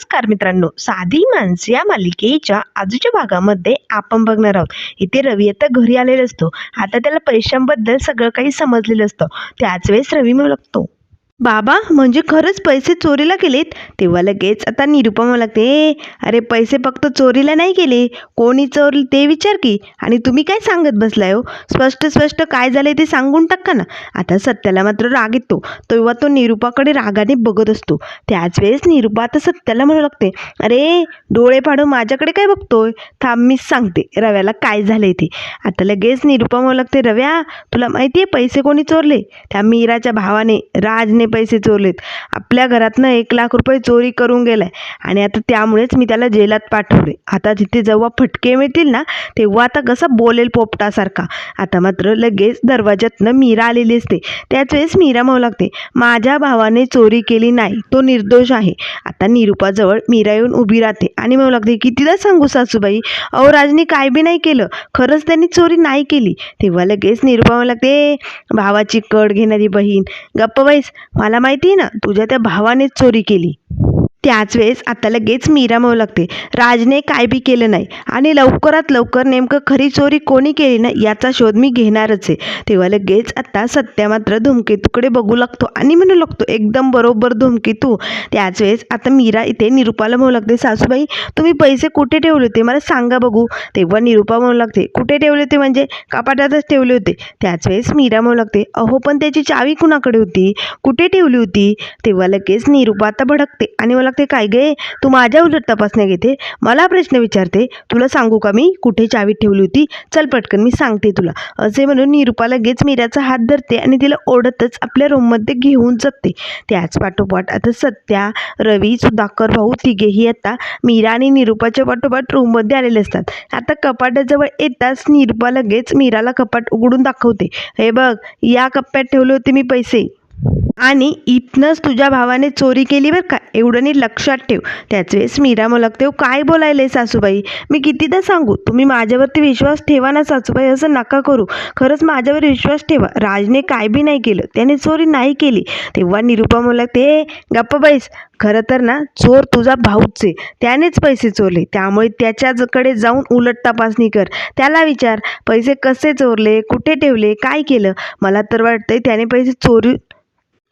नमस्कार मित्रांनो. साधी माणसं या मालिकेच्या आजूच्या भागामध्ये आपण बघणार आहोत. इथे रवी आता घरी आलेला असतो. आता त्याला पैशांबद्दल सगळं काही समजलेलं असतं. त्याच वेळेस रवी म्हणू लागतो बाबा म्हणजे खरंच पैसे चोरीला गेलेत? तेव्हा लगेच आता निरुपमा लागते अरे पैसे फक्त चोरीला नाही गेले. कोणी चोरले ते विचार की. आणि तुम्ही काय सांगत बसलाय हो? स्पष्ट स्पष्ट काय झाले ते सांगून टाका ना. आता सत्याला मात्र राग येतो. तेव्हा तो निरुपाकडे रागाने बघत असतो. त्याच वेळेस निरुपा आता सत्याला म्हणू लागते अरे डोळे फाडून माझ्याकडे काय बघतोय? थांब मीच सांगते. रव्याला काय झालंय ते. आता लगेच निरुपा म्हणू लागते रव्या तुला माहिती आहे पैसे कोणी चोरले? त्या मीराच्या भावाने राजने पैसे चोरलेत. आपल्या घरातनं एक लाख रुपये चोरी करून गेलाय. आणि आता त्यामुळेच मी त्याला जेलात पाठवले. आता तिथे जेव्हा फटके मिळतील ना तेव्हा आता कसं बोलेल पोपटासारखा. आता मात्र लगेच दरवाज्यातनं मीरा आलेली असते. त्याच वेळेस मीरा म्हणू लागते माझ्या भावाने चोरी केली नाही. तो निर्दोष आहे. आता निरुपाजवळ मीरा येऊन उभी राहते आणि म्हणू लागते कितीदा सांगू सासूबाई? अहो राजनी काय बी नाही केलं. खरंच त्यांनी चोरी नाही केली. तेव्हा लगेच निरुपा म्हणू लागते भावाची कड घेणारी बहीण. गप्प बाईस मला माहिती आहे ना तुझ्या त्या भावानेच चोरी केली. त्याच वेळेस आता लगेच मीरा म्हणू लागते. राजने काय बी केलं नाही. आणि लवकरात लवकर नेमकं खरी चोरी कोणी केली ना याचा शोध मी घेणारच आहे. तेव्हा लगेच आता सत्या मात्र धुमकेतूकडे बघू लागतो आणि म्हणू लागतो एकदम बरोबर धुमकेतू त्याच वेळेस आता मीरा इथे निरुपाला म्हणू लागते सासूबाई तुम्ही पैसे कुठे ठेवले होते? मला सांगा बघू. तेव्हा निरुपा म्हणू लागते कुठे ठेवले होते म्हणजे? कपाटातच ठेवले होते. त्याच वेळेस मीरा म्हणू लागते अहो पण त्याची चावी कुणाकडे होती? कुठे ठेवली होती? तेव्हा लगेच निरुपा आता भडकते आणि मला लागते काय गे? तू माझ्या उलट तपासण्या घेते. मला प्रश्न विचारते. तुला सांगू का मी? कुठे चावी ठेवली होती? चल पटकन मी सांगते तुला. असे म्हणून निरुपा लगेच मीराचा हात धरते आणि तिला ओढतच आपल्या रूममध्ये घेऊन जगते. त्याच पाठोपाठ आता सत्या रवी सुधाकर भाऊ तिघेही आता मीरा आणि निरुपाच्या पाठोपाठ रूममध्ये आलेले असतात. आता कपाटाजवळ येताच निरुपा लगेच मीराला कपाट उघडून दाखवते. हे बघ या कप्प्यात ठेवले होते मी पैसे. आणि इथनंच तुझ्या भावाने चोरी केली बरं का? एवढं नीट लक्षात ठेव. त्याच वेळेस मीरा मग "हो, काय बोलायले सासूबाई? मी कितीदा सांगू? तुम्ही माझ्यावरती विश्वास ठेवा ना सासूबाई असं नका करू. खरंच माझ्यावर विश्वास ठेवा. राजने काय बी नाही केलं. त्याने चोरी नाही केली. तेव्हा निरुपा मलकते लागते गप्प बाईस खरं तर ना चोर तुझा भाऊच आहे. त्यानेच पैसे चोरले. त्यामुळे त्याच्याकडे जाऊन उलट तपासणी कर. त्याला विचार. पैसे कसे चोरले? कुठे ठेवले? काय केलं? मला तर वाटतंय त्याने पैसे चोरी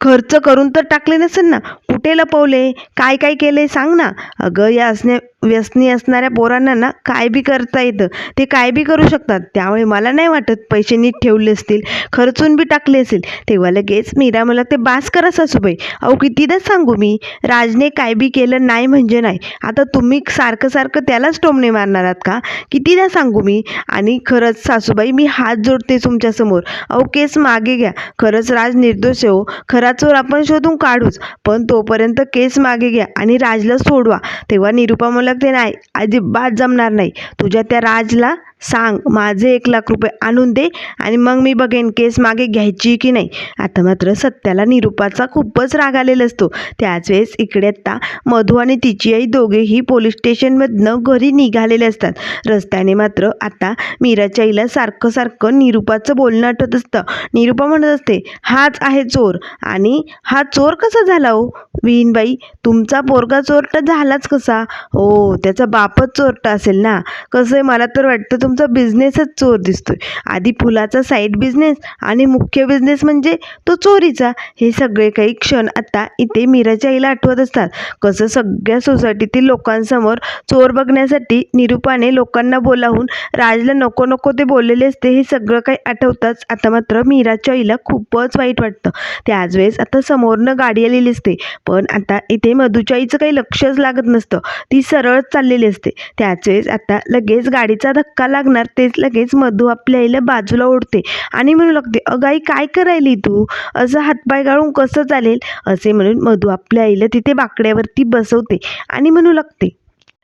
खर्च करून तर टाकले नसेल ना? कुठे लपवले? काय काय केले? सांग ना. अगं या असण्या व्यसनी असणाऱ्या पोरांना ना काय बी करता येतं? ते काय बी करू शकतात. त्यामुळे मला नाही वाटत पैसे नीट ठेवले असतील खर्चून बी टाकले असेल. तेव्हा लगेच मीरा मला ते बास करा सासूबाई. अहो कितीदाच सांगू मी? राजने काय बी केलं नाही म्हणजे नाही. आता तुम्ही सारखं सारखं त्यालाच टोमणे मारणार आहात का? कितीदा सांगू मी? आणि खरंच सासूबाई मी हात जोडते तुमच्यासमोर. अहो केस मागे घ्या. खरंच राज निर्दोष आहे हो. खरं चोर आपण शोधून काढूच. पण तोपर्यंत केस मागे घ्या आणि राजला सोडवा. तेव्हा निरुपा मला ते नाही अजिबात जमणार नाही. तुझ्या त्या राजला सांग माझे एक लाख रुपये आणून दे आणि मग मी बघेन केस मागे घ्यायची की नाही. आता मात्र सत्याला निरुपाचा खूपच राग आलेला असतो. त्याच वेळेस इकडे आत्ता मधू आणि तिची आई दोघेही पोलीस स्टेशनमधनं घरी निघालेले असतात. रस्त्याने मात्र आता मीराच्या आईला सारखं सारखं निरुपाचं बोलणं आठवत असतं. निरुपा म्हणत असते हाच आहे चोर. आणि हा चोर कसा झाला हो? विहीनबाई तुमचा पोरगा चोरटा झालाच कसा? हो त्याचा बापच चोरटा असेल ना. कसं आहे मला तर वाटतं तुमचा बिझनेसच चोर दिसतोय. आधी फुलाचा साईड बिझनेस आणि मुख्य बिझनेस म्हणजे तो चोरीचा. हे सगळे काही क्षण आता इथे मीराच्या आईला आठवत असतात. कसं सगळ्या सोसायटीतील लोकांसमोर चोर बघण्यासाठी निरुपाने लोकांना बोलावून राजला नको नको ते बोललेले असते हे सगळं काही आठवताच आता मात्र मीराच्या आईला खूपच वाईट वाटतं. त्याच वेळेस आता समोरनं गाडी आलेली असते. पण आता इथे मधूच्या आईचं काही लक्षच लागत नसतं. ती सरळ चाललेली असते. त्याच वेळेस आता लगेच गाडीचा धक्का लागणार तेच लगेच मधू आपल्या आईला बाजूला ओढते. आणि म्हणू लागते अगं आई काय करायली तू? असं हातपाय गाळून कसं चालेल? असे म्हणून मधू आपल्या आईला तिथे बाकड्यावरती बसवते. आणि म्हणू लागते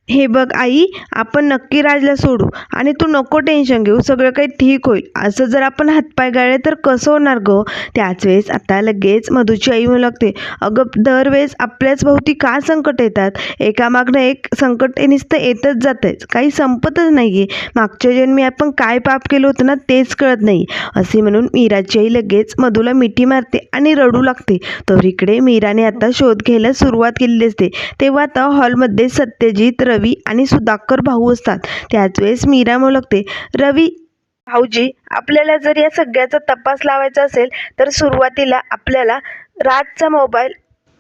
हे बघ आई आपण नक्की राजला सोडू आणि तू नको टेन्शन घेऊ सगळं काही ठीक होईल. असं जर आपण हातपाय गाळले तर कसं होणार गं? त्याच वेळेस आता लगेच मधूची आई म्हणू लागते अगं दरवेळेस आपल्याच भोवती का संकट येतात? एकामागनं एक संकट नुसतं येतच जातंच काही संपतच नाही आहे मागच्या जन्मी आपण काय पाप केलं होतं ना तेच कळत नाही. असे म्हणून मीराची आई लगेच मधूला मिठी मारते आणि रडू लागते. तर इकडे मीराने आता शोध घ्यायला सुरुवात केलेली असते. तेव्हा आता हॉलमध्ये सत्यजित रवी आणि सुधाकर भाऊ असतात. त्याच वेळेस मीरा म्हणू रवी भाऊजी आपल्याला जर या सगळ्याचा तपास लावायचा असेल तर सुरुवातीला आपल्याला राजचा मोबाईल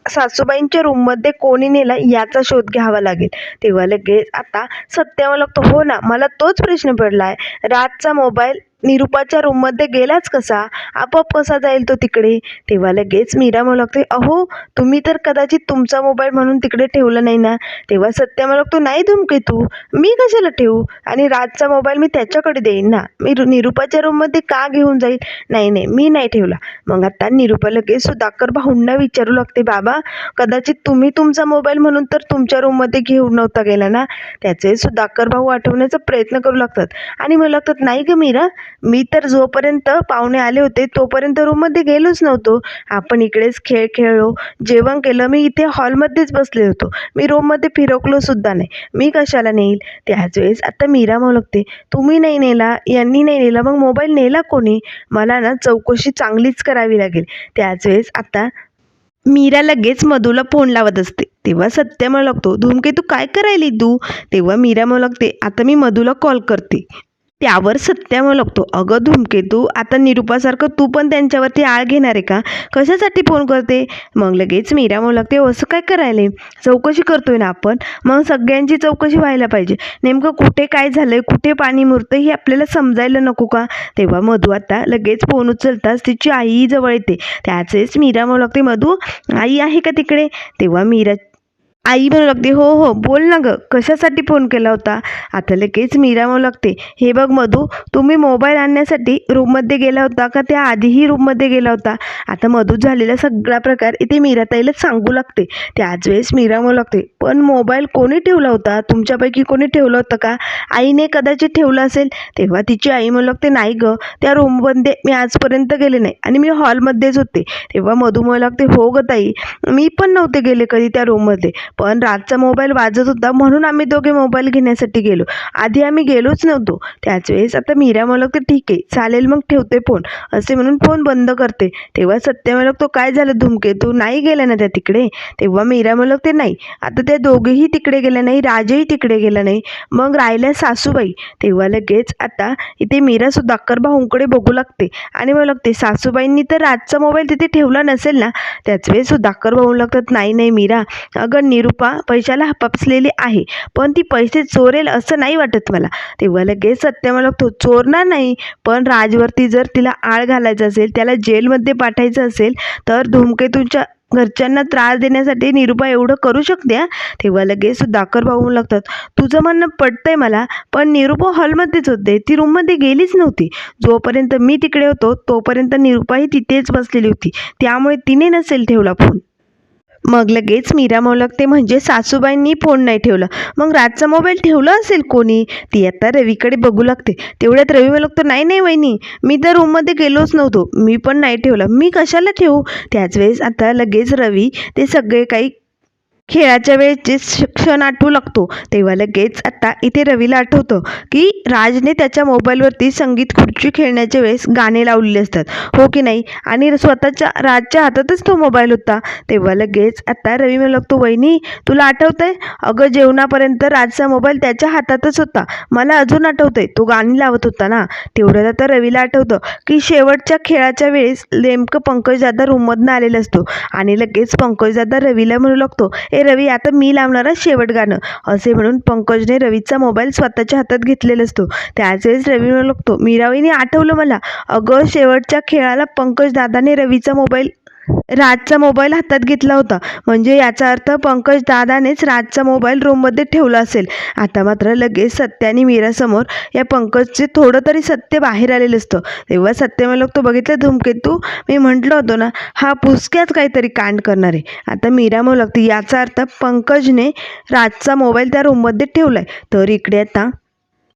सासूबाईंच्या रूममध्ये कोणी नेला याचा शोध घ्यावा लागेल. तेव्हा लगेच आता सत्यावर लागतो. हो ना मला तोच प्रश्न पडला आहे राजचा मोबाईल निरुपाच्या रूममध्ये गेलाच कसा? आपोआप कसा जाईल तो तिकडे? तेव्हा लगेच मीरा म्हणू लागते अहो तुम्ही तर कदाचित तुमचा मोबाईल म्हणून तिकडे ठेवला नाही ना? तेव्हा सत्य मला लागतो नाही धुमके तू मी कशाला ठेवू? आणि राजचा मोबाईल मी त्याच्याकडे देईन ना? मी रु- निरुपाच्या रूममध्ये का घेऊन जाईल? नाही नाही मी नाही ठेवला. मग आता निरुपा लगेच सुधाकर भाऊंना विचारू लागते बाबा कदाचित तुम्ही तुमचा मोबाईल म्हणून तर तुमच्या रूममध्ये घेऊन नव्हता गेला ना? त्याचे सुधाकर भाऊ आठवण्याचा प्रयत्न करू लागतात. आणि मला लागतात नाही ग मीरा मी तर जोपर्यंत पाहुणे आले होते तोपर्यंत रूममध्ये गेलोच नव्हतो. आपण इकडेच खेळ खेळलो जेवण केलं मी इथे हॉलमध्येच बसले होतो. मी रूममध्ये फिरकलो सुद्धा नाही. मी कशाला नेईल? त्याच वेळेस आता मीरा म्हणू लागते तुम्ही नाही नेला यांनी नाही नेला मग मोबाईल नेला कोणी? मला ना चौकशी चांगलीच करावी लागेल. त्याच वेळेस आता मीरा लगेच मधूला फोन लावत असते. तेव्हा सत्य म्हणू लागतो धूमके तू काय करायली तू? तेव्हा मीरा म्हणू लागते आता मी मधूला कॉल करते. त्यावर सत्या म्हणू लागतो. अगं धूमकेतू आता निरुपासारखं तू पण त्यांच्यावरती आळ घेणार आहे का? कशासाठी फोन करते? मग लगेच मीरा म्हणू लागते असं काय करायले? चौकशी करतोय ना आपण. मग सगळ्यांची चौकशी व्हायला पाहिजे. नेमकं कुठे काय झालंय कुठे पाणी मुरतं हे आपल्याला समजायला नको का? तेव्हा मधू आता लगेच फोन उचलताच तिची आई जवळ येते. त्याचेच मीरा म्हणू लागते मधू आई आहे का तिकडे? तेव्हा मीरा आई म्हणू लागते हो हो बोल ना गं कशासाठी फोन केला होता? आता लगेच मीरा म्हणू लागते हे बघ मधू तुम्ही मोबाईल आणण्यासाठी रूममध्ये गेला होता का? त्या आधीही रूममध्ये गेला होता. आता मधू झालेला सगळा प्रकार इथे मीराताईलाच सांगू लागते. त्याच वेळेस मीरा म्हणू लागते पण मोबाईल कोणी ठेवला होता? तुमच्यापैकी कोणी ठेवलं होतं का? आईने कदाचित ठेवला असेल. तेव्हा तिची आई म्हणू लागते नाही गं त्या रूममध्ये मी आजपर्यंत गेले नाही आणि मी हॉलमध्येच होते. तेव्हा मधू म्हणू लागते हो गं ताई मी पण नव्हते गेले कधी त्या रूममध्ये पण रातचा मोबाईल वाजत होता म्हणून आम्ही दोघे मोबाईल घेण्यासाठी गेलो. आधी आम्ही गेलोच नव्हतो. त्याच वेळेस आता मीरा मलक तर ठीक आहे चालेल मग ठेवते फोन. असे म्हणून फोन बंद करते. तेव्हा सत्य मला तो काय झालं धुमके? तू नाही गेला ना त्या तिकडे? तेव्हा मीरा मलक ते नाही. आता त्या दोघेही तिकडे गेल्या नाही राजही तिकडे गेला नाही. मग राहिल्या सासूबाई. तेव्हा लगेच आता इथे मीरा सुधाकर भाऊंकडे बघू लागते. आणि मला लागते सासूबाईंनी तर रातचा मोबाईल तिथे ठेवला नसेल ना? त्याच वेळेस सुधाकर भाऊ लागतात नाही नाही मीरा. अगं निरुपा पैशाला हपापसलेली आहे. पण ती पैसे चोरेल असं नाही वाटत मला. तेव्हा लगेच सत्य मला लागतो चोरणार नाही पण राजवरती जर तिला आळ घालायचं असेल त्याला जेलमध्ये पाठायचं असेल तर धूमकेतूच्या घरच्यांना त्रास देण्यासाठी निरुपा एवढं करू शकते तेव्हा लगेच सुधाकर भाऊ लागतात तुझं म्हणणं पटतंय मला पण निरुपा हॉलमध्येच होते. ती रूममध्ये गेलीच नव्हती. जोपर्यंत मी तिकडे होतो तोपर्यंत निरुपाही तिथेच बसलेली होती. त्यामुळे तिने नसेल ठेवला फोन. मग लगेच मीरा मोलकते म्हणजे सासूबाईंनी फोन नाही ठेवला. मग रातचा मोबाईल ठेवला असेल कोणी? ती आता रवीकडे बघू लागते. तेवढ्यात रवी मोलकतो नाही नाही वहिनी मी तर रूममध्ये गेलोच नव्हतो. मी पण नाही ठेवला. मी कशाला ठेवू? त्याच वेळेस आता लगेच रवी ते सगळे काही खेळाच्या वेळेचे क्षण आठवू लागतो. तेव्हा लगेच आता इथे रवीला आठवतं की राजने त्याच्या मोबाईलवरती संगीत खुर्ची खेळण्याच्या वेळेस गाणे लावलेले असतात. हो की नाही? आणि स्वतःच्या राजच्या हातातच तो मोबाईल होता. तेव्हा लगेच आता रवी म्हणू लागतो वहिनी तुला आठवतंय? अगं जेवणापर्यंत राजचा मोबाईल त्याच्या हातातच होता. मला अजून आठवतंय. तो गाणी लावत होता ना? तेवढ्यात आता रवीला आठवतं की शेवटच्या खेळाच्या वेळेस नेमकं पंकजदादा रूममधनं आलेला असतो. आणि लगेच पंकजदादा रवीला म्हणू लागतो ए रवी आता मी लावणार आहे शेवट गाणं. असे म्हणून पंकजने रवीचा मोबाईल स्वतःच्या हातात घेतलेला असतो. त्याच वेळेस रवी म्हणू लागतो मीराबाईने आठवलं मला. अगं शेवटच्या खेळाला पंकज दादाने रवीचा मोबाईल राजचा मोबाईल हातात घेतला होता. म्हणजे याचा अर्थ पंकज दादानेच राजचा मोबाईल रूममध्ये ठेवला असेल. आता मात्र लगेच सत्य आणि मीरासमोर या पंकजचे थोडं तरी सत्य बाहेर आलेलं असतं. तेव्हा सत्य मला तो बघितलं धूमकेतू मी म्हटलं होतो ना हा पुसक्याच काहीतरी कांड करणार आहे. आता मीरा म्हणू लागते याचा अर्थ पंकजने राजचा मोबाईल त्या रूममध्ये ठेवला आहे तर इकडे आता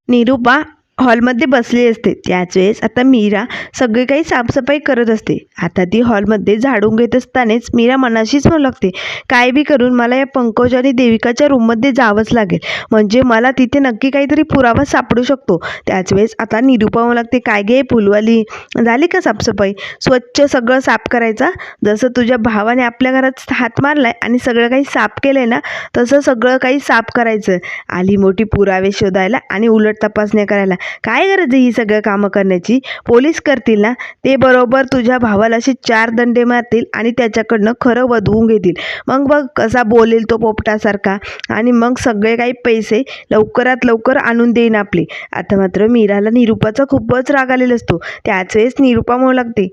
निरूपा हॉलमध्ये बसली असते. त्याच वेळेस आता मीरा सगळी काही साफसफाई करत असते. आता ती हॉलमध्ये झाडून घेत असतानाच मीरा मनाशीच म्हणू लागते काय बी करून मला या पंकज आणि देविकाच्या रूममध्ये जावंच लागेल. म्हणजे मला तिथे नक्की काहीतरी पुरावा सापडू शकतो. त्याच वेळेस आता निरूपा म्हणू लागते काय गे फुलवाली? झाली का साफसफाई? स्वच्छ सगळं साफ करायचा? जसं तुझ्या भावाने आपल्या घरात हात मारलाय आणि सगळं काही साफ केलंय ना तसं सगळं काही साफ करायचं. आली मोठी पुरावे शोधायला आणि उलट तपासण्या करायला. काय गरज आहे ही सगळं कामं करण्याची? पोलीस करतील ना? ते बरोबर तुझ्या भावाला असे चार दंडे मारतील आणि त्याच्याकडनं खरं वधवून घेतील. मग बघ कसा बोलेल तो पोपटासारखा. आणि मग सगळे काही पैसे लवकरात लवकर आणून देईन आपले. आता मात्र मीराला निरूपाचा खूपच राग आलेला असतो. त्याच वेळेस निरूपा म्हणू लागते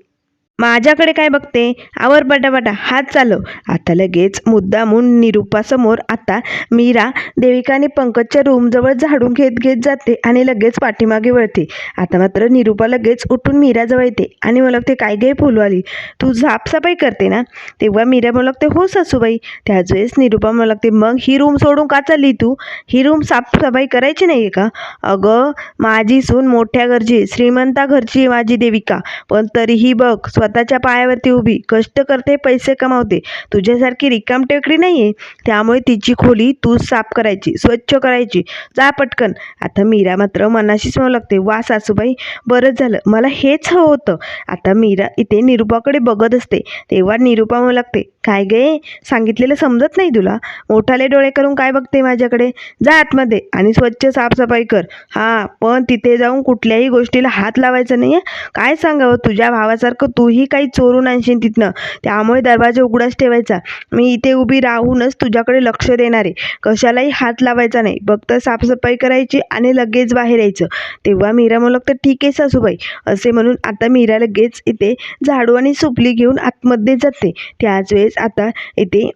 माझ्याकडे काय बघते? आवर पटापटा हात चालव. आता लगेच मुद्दामून निरूपासमोर आता मीरा देविका आणि पंकजच्या रूमजवळ झाडून घेत घेत जाते आणि लगेच पाठीमागे वळते. आता मात्र निरूपा लगेच उठून मीराजवळ येते आणि मला ते काय गे फुलवाली तू साफसफाई करते ना? तेव्हा मीरा मला लागते हो सासूबाई. त्याच वेळेस निरूपा मला लागते मग ही रूम सोडून का चालली तू? ही रूम साफसफाई करायची नाही आहे का? अगं माझी सून मोठ्या घरची श्रीमंता घरची आहे माझी देविका. पण तरीही बघ स्वतःच्या पायावरती उभी कष्ट करते पैसे कमावते. तुझ्यासारखी रिकाम टेकडी नाही आहे त्यामुळे तिची खोली तू साफ करायची स्वच्छ करायची. जा पटकन. आता मीरा मात्र मनाशीच म्हणू लागते वा सासूबाई बरंच झालं. मला हेच हवं होतं. आता मीरा इथे निरूपाकडे बघत असते. तेव्हा निरूपा म्हणू लागते काय गे सांगितलेलं समजत नाही तुला? मोठाले डोळे करून काय बघते माझ्याकडे? जा आतमध्ये आणि स्वच्छ साफसफाई कर. हां पण तिथे जाऊन कुठल्याही गोष्टीला हात लावायचा नाही आहे काय सांगावं? तुझ्या भावासारखं तूही काही चोरून आणशील तिथनं. त्यामुळे दरवाजा उघडाच ठेवायचा. मी इथे उभी राहूनच तुझ्याकडे लक्ष देणार. आहे कशालाही हात लावायचा नाही. फक्त साफसफाई करायची आणि लगेच बाहेर यायचं. तेव्हा मीरा म्हणू लागतं ठीक आहे सासूबाई. असे म्हणून आता मीरा लगेच इथे झाडू आणि सुपली घेऊन आतमध्ये जाते. त्याच वेळेस आता इथे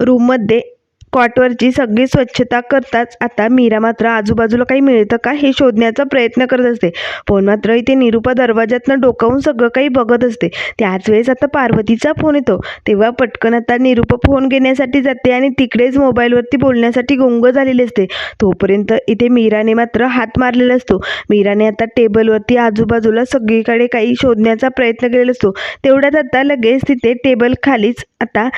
रूममध्ये कॉटवरची सगळी स्वच्छता करताच आता मीरा मात्र आजूबाजूला काही मिळतं का हे शोधण्याचा प्रयत्न करत असते. पण मात्र इथे निरूपा दरवाज्यातनं डोकावून सगळं काही बघत असते. त्याच वेळेस आता पार्वतीचा फोन येतो. तेव्हा पटकन आता निरूपा फोन घेण्यासाठी जाते आणि तिकडेच मोबाईलवरती बोलण्यासाठी गुंग झालेली असते. तोपर्यंत इथे मीराने मात्र हात मारलेला असतो. मीराने आता टेबलवरती आजूबाजूला सगळीकडे काही शोधण्याचा प्रयत्न केलेला असतो. तेवढ्यात आता लगेच तिथे टेबल खालीच आता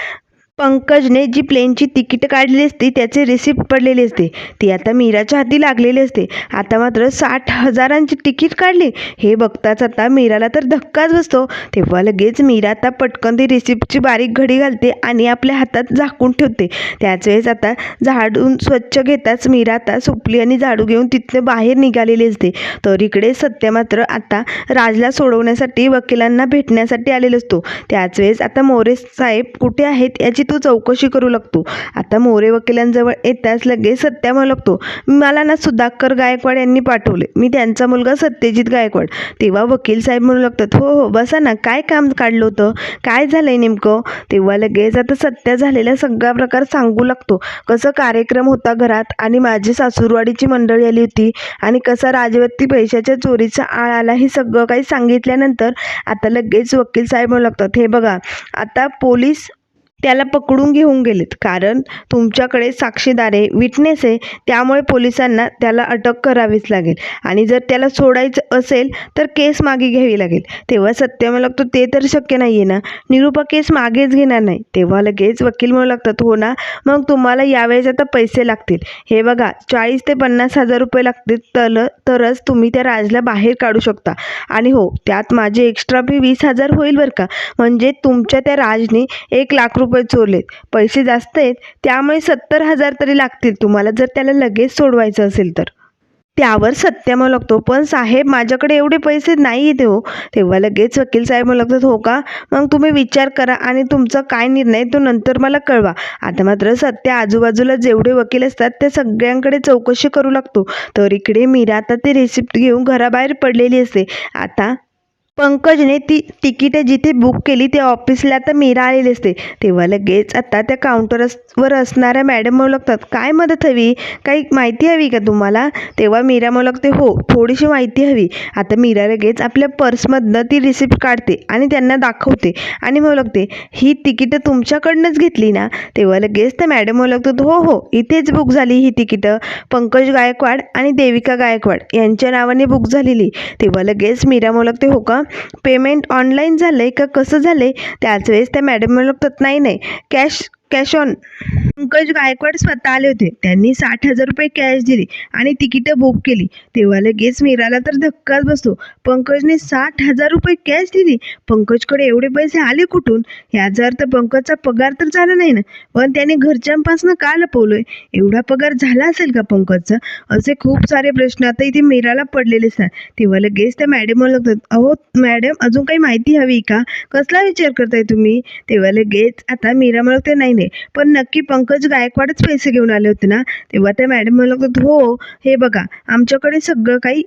पंकजने जी प्लेनची तिकीट काढली असती त्याचे रिसिप्ट पडलेली असते. ती आता मीराच्या हाती लागलेली असते. आता मात्र साठ हजारांची तिकीट काढली. हे बघताच आता मीराला तर धक्काच बसतो. तेव्हा लगेच मीरा आता पटकन ती रिसिप्टची बारीक घडी घालते आणि आपल्या हातात झाकून ठेवते. त्याच वेळेस आता झाडून स्वच्छ घेताच मीरा आता सुपली आणि झाडू घेऊन तिथनं बाहेर निघालेली असते. तर इकडे सत्य मात्र आता राजला सोडवण्यासाठी वकिलांना भेटण्यासाठी आलेला असतो. त्याच वेळेस आता मोरे साहेब कुठे आहेत याची तू चौकशी करू लागतो. आता मोरे वकिलांजवळ येताच लगेच सत्या म्हणू लागतो. मला ना सुधाकर गायकवाड यांनी पाठवले. मी त्यांचा मुलगा सत्यजित गायकवाड. तेव्हा वकील साहेब म्हणू लागतात हो हो बसा ना. काय काम काढलं होतं? काय झालंय नेमकं? तेव्हा लगेच आता सत्या झालेला सगळा प्रकार सांगू लागतो. कसं कार्यक्रम होता घरात आणि माझी सासूरवाडीची मंडळी आली होती आणि कसा राजवती पैशाच्या चोरीचा आळ आला हे सगळं काही सांगितल्यानंतर आता लगेच वकील साहेब म्हणू लागतात हे बघा आता पोलीस त्याला पकडून घेऊन गेलेत. कारण तुमच्याकडे साक्षीदार आहे विटनेस आहे त्यामुळे पोलिसांना त्याला अटक करावीच लागेल. आणि जर त्याला सोडायचं असेल तर केस मागे घ्यावी लागेल. तेव्हा सत्य म्हणू लागतो ते तर शक्य नाही आहे ना? निरूपा केस मागेच घेणार नाही. तेव्हा लगेच वकील म्हणू लागतात हो ना मग तुम्हाला यावेळेस आता पैसे लागतील. हे बघा चाळीस ते पन्नास हजार रुपये लागतील तर तरच तुम्ही त्या राजला बाहेर काढू शकता. आणि हो त्यात माझे एक्स्ट्रा फी वीस हजार होईल बरं का? म्हणजे तुमच्या त्या राजने एक लाख रुपये रुपये चोरलेत. पैसे जास्त आहेत त्यामुळे सत्तर हजार तरी लागतील तुम्हाला जर त्याला लगेच सोडवायचं असेल तर. त्यावर सत्य म्हणू लागतो पण साहेब माझ्याकडे एवढे पैसे नाही आहेत हो. तेव्हा लगेच वकील साहेब म्हणू लागतात हो का? मग तुम्ही विचार करा आणि तुमचा काय निर्णय तो नंतर मला कळवा. आता मात्र सत्य आजूबाजूला जेवढे वकील असतात त्या सगळ्यांकडे चौकशी करू लागतो. तर इकडे मीरा आता ती रेसिप्ट घेऊन घराबाहेर पडलेली असते. आता पंकजने ती तिकीटे जिथे बुक केली ते ऑफिसला तर मीरा आलेली असते. तेव्हा लगेच आता त्या काउंटरवर असणाऱ्या मॅडम ओळखतात. काय मदत हवी? काही माहिती हवी का तुम्हाला? तेव्हा मीरा ओळखते. हो थोडीशी माहिती हवी. आता मीरा लगेच आपल्या पर्समधनं ती रिसिप्ट काढते आणि त्यांना दाखवते आणि मग ओळखते. ही तिकीटं तुमच्याकडनंच घेतली ना? तेव्हा लगेच त्या मॅडम ओळखतात. हो हो इथेच बुक झाली ही तिकीटं. पंकज गायकवाड आणि देविका गायकवाड यांच्या नावाने बुक झालेली. तेव्हा लगेच मीरा ओळखते. हो का? पेमेंट ऑनलाईन झालं आहे का कसं झालं आहे त्याच वेळेस त्या मॅडम ओळखतात नाही नाही. Cash cash on Pankaj Gaikwad स्वतः आले होते. त्यांनी साठ हजार रुपये कॅश दिली आणि तिकीटं बुक केली. तेव्हा लगेच मीराला तर धक्काच बसतो. पंकजने साठ हजार रुपये कॅश दिली. पंकजकडे एवढे पैसे आले कुठून? ह्याचा अर्थ पंकजचा पगार तर झाला नाही ना. पण त्याने घरच्यांपासून का लपवलोय? एवढा पगार झाला असेल का पंकजचा? असे खूप सारे प्रश्न आता इथे मीराला पडलेले असतात तेव्हा लगेच त्या मॅडमला लागतात अहो मॅडम अजून काही माहिती हवी का? कसला विचार करताय तुम्ही? तेव्हा लगेच आता मीरा म्हणते नाही नाही. पण नक्की पंकज गायकवाडच पैसे घेऊन आले होते ना? तेव्हा त्या मॅडम म्हणत हो हे बघा आमच्याकडे सगळं काही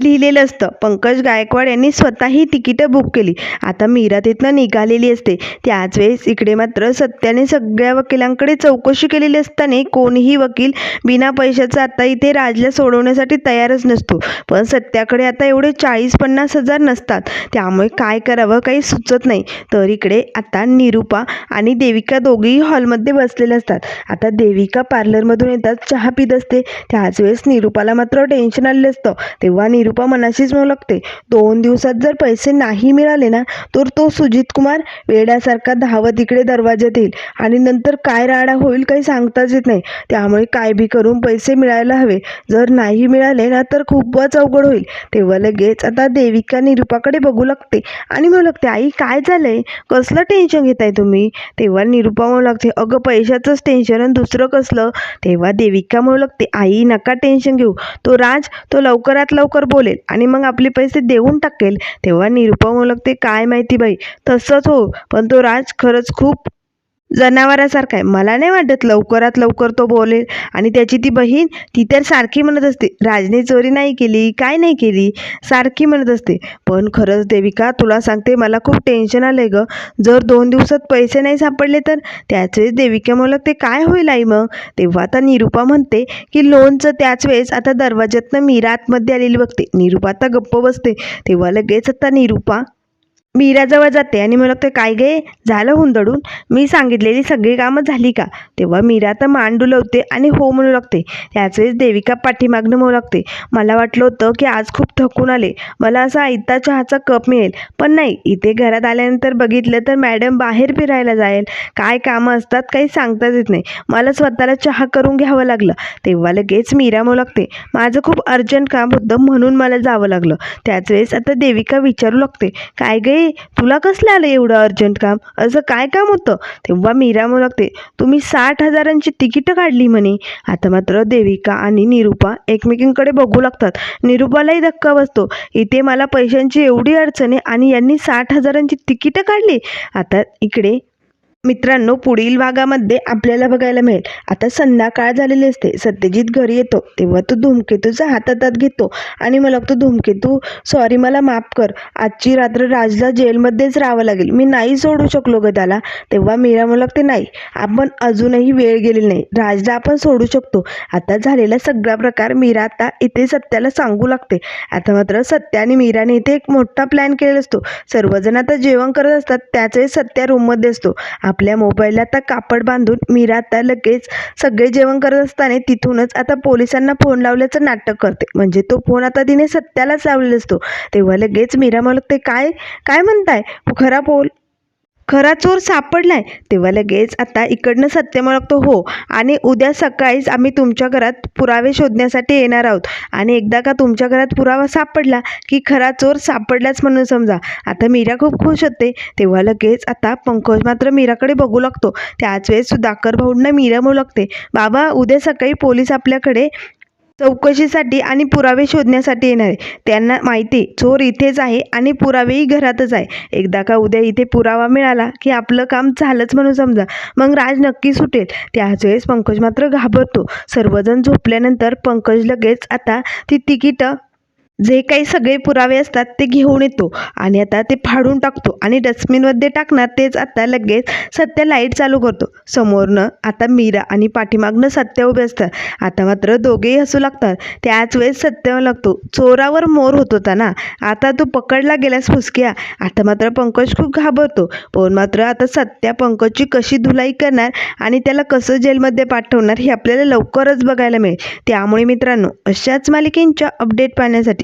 लिहिलेलं असतं. पंकज गायकवाड यांनी स्वतःही तिकीटं बुक केली. आता मीरा तिथनं निघालेली असते. त्याच वेळेस इकडे मात्र सत्याने सगळ्या वकिलांकडे चौकशी केलेली असताना कोणीही वकील बिना पैशाचं आता इथे राजला सोडवण्यासाठी तयारच नसतो. पण सत्याकडे आता एवढे चाळीस पन्नास हजार नसतात. त्यामुळे काय करावं काही सुचत नाही. तर इकडे आता निरुपा आणि देविका दोघेही हॉलमध्ये बसलेले असतात. आता देविका पार्लरमधून येतात चहा पित असते. त्याच वेळेस निरुपाला मात्र टेन्शन आलेलं असतं. तेव्हा निरुपा मनाशीच म्हणू लागते दोन दिवसात जर पैसे नाही मिळाले ना तर तो सुजित कुमार वेड्यासारखा धावत इकडे दरवाज्यात येईल आणि नंतर काय राडा होईल काही सांगताच येत नाही. त्यामुळे काय बी करून पैसे मिळायला हवे. जर नाही मिळाले ना तर खूपच अवघड होईल. तेव्हा लगेच आता देविका निरुपाकडे बघू लागते आणि म्हणू लागते आई काय झालंय? कसलं टेन्शन घेताय तुम्ही? तेव्हा निरुपा म्हणू लागते अगं पैशाचंच टेन्शन आणि दुसरं कसलं? तेव्हा देविका म्हणू लागते आई नका टेन्शन घेऊ. तो राज तो लवकरात लवकर बोलेल आणि मग आपले पैसे देऊन टाकेल. तेव्हा निरुपा म्हणू लागते काय माहिती बाई? तसंच हो. पण तो राज खरंच खूप जनावरासारखा आहे. मला नाही वाटत लवकरात लवकर तो बोलेल. आणि त्याची ती बहीण ती तर सारखी म्हणत असते. राजने चोरी नाही केली काय नाही केली? सारखी म्हणत असते. पण खरंच देविका तुला सांगते मला खूप टेन्शन आलं आहे गं. जर दोन दिवसात पैसे नाही सापडले तर? त्याच वेळेस देविका मला ते काय होईल आई मग? तेव्हा आता निरुपा म्हणते की लोनचं त्याच वेळेस आता दरवाज्यातनं मीरा आतमध्ये आलेली बघते. निरुपा आता गप्प बसते. तेव्हा लगेच आता निरुपा मीराजवळ जाते आणि मला ते काय गे झालं हुंदडून? मी सांगितलेली सगळी कामं झाली का? तेव्हा मीरा तर मान डुलवते आणि हो म्हणू लागते. त्याच वेळेस देविका पाठीमागणं म्हणू लागते मला वाटलं होतं की आज खूप थकून आले. मला असा आयता चहाचा कप मिळेल. पण नाही इथे घरात आल्यानंतर बघितलं तर मॅडम बाहेर फिरायला जाईल काय कामं असतात काही सांगताच येत नाही. मला स्वतःला चहा करून घ्यावं लागलं. तेव्हा लगेच मीरा म्हणू लागते माझं खूप अर्जंट काम होतं म्हणून मला जावं लागलं. त्याच वेळेस आता देविका विचारू लागते काय गे तुला कसलं आलं एवढं अर्जंट काम? असं काय काम होतं? तेव्हा मीरा म्हणू लागते तुम्ही साठ हजारांची तिकीटं काढली म्हणे. आता मात्र देविका आणि निरुपा एकमेकींकडे बघू लागतात. निरुपालाही धक्का बसतो. इथे मला पैशांची एवढी अडचण आहे आणि यांनी साठ हजारांची तिकीटं काढली. आता इकडे मित्रांनो पुढील भागामध्ये आपल्याला बघायला मिळेल. आता संध्याकाळ झालेली असते. सत्यजित घरी येतो. तेव्हा तो धूमकेतूचा हात हातात घेतो. आणि मला तो धूमकेतू सॉरी मला माफ कर. आजची रात्र राजला जेलमध्येच राहावं लागेल. मी नाही सोडू शकलो ग त्याला. तेव्हा मीरा मला ते नाही आपण अजूनही वेळ गेलेली नाही. राजला आपण सोडू शकतो. आता झालेला सगळा प्रकार मीरा आता इथे सत्याला सांगू लागते. आता मात्र सत्या आणि मीराने इथे एक मोठा प्लॅन केलेला असतो. सर्वजण आता जेवण करत असतात. त्याच वेळेस सत्या रूममध्ये असतो. आपल्या मोबाईलला आता कापड बांधून मीरा आता लगेच सगळे जेवण करत असताना तिथूनच आता पोलिसांना फोन लावल्याचं नाटक करते. म्हणजे तो फोन आता तिने सत्यालाच लावलेला असतो. तेव्हा लगेच मीरा मला ते काय? काय म्हणताय? खरा बोल खरा चोर सापडलाय. तेव्हा लगेच आता इकडनं सत्य म्हणतो हो आणि उद्या सकाळीच आम्ही तुमच्या घरात पुरावे शोधण्यासाठी येणार आहोत. आणि एकदा का तुमच्या घरात पुरावा सापडला की खरा चोर सापडलाच म्हणून समजा. आता मीरा खूप खुश होते. तेव्हा लगेच आता पंकज मात्र मीराकडे बघू लागतो. त्याच वेळेस सुधाकर भाऊंना मीरा म्हणू लागते बाबा उद्या सकाळी पोलीस आपल्याकडे चौकशीसाठी आणि पुरावे शोधण्यासाठी येणार आहे. त्यांना माहिती आहे, चोर इथेच आहे आणि पुरावेही घरातच आहे. एकदा का उद्या इथे पुरावा मिळाला की आपलं काम झालंच म्हणून समजा मग राज नक्की सुटेल. त्याच वेळेस पंकज मात्र घाबरतो. सर्वजण झोपल्यानंतर पंकज लगेच आता ती तिकीटं जे काही सगळे पुरावे असतात ते घेऊन येतो आणि आता ते फाडून टाकतो आणि डस्टबिनमध्ये टाकणार तेच आता लगेच सत्य लाइट चालू करतो. समोरनं आता मीरा आणि पाठीमागनं सत्य उभे असतात. आता मात्र दोघेही हसू लागतात. त्याच वेळेस सत्य लागतो चोरावर मोर होत होता ना. आता तू पकडला गेलास फुसक्या. आता मात्र पंकज खूप घाबरतो. पण मात्र आता सत्या पंकजची कशी धुलाई करणार आणि त्याला कसं जेलमध्ये पाठवणार हे आपल्याला लवकरच बघायला मिळेल. त्यामुळे मित्रांनो अशाच मालिकेंच्या अपडेट पाहण्यासाठी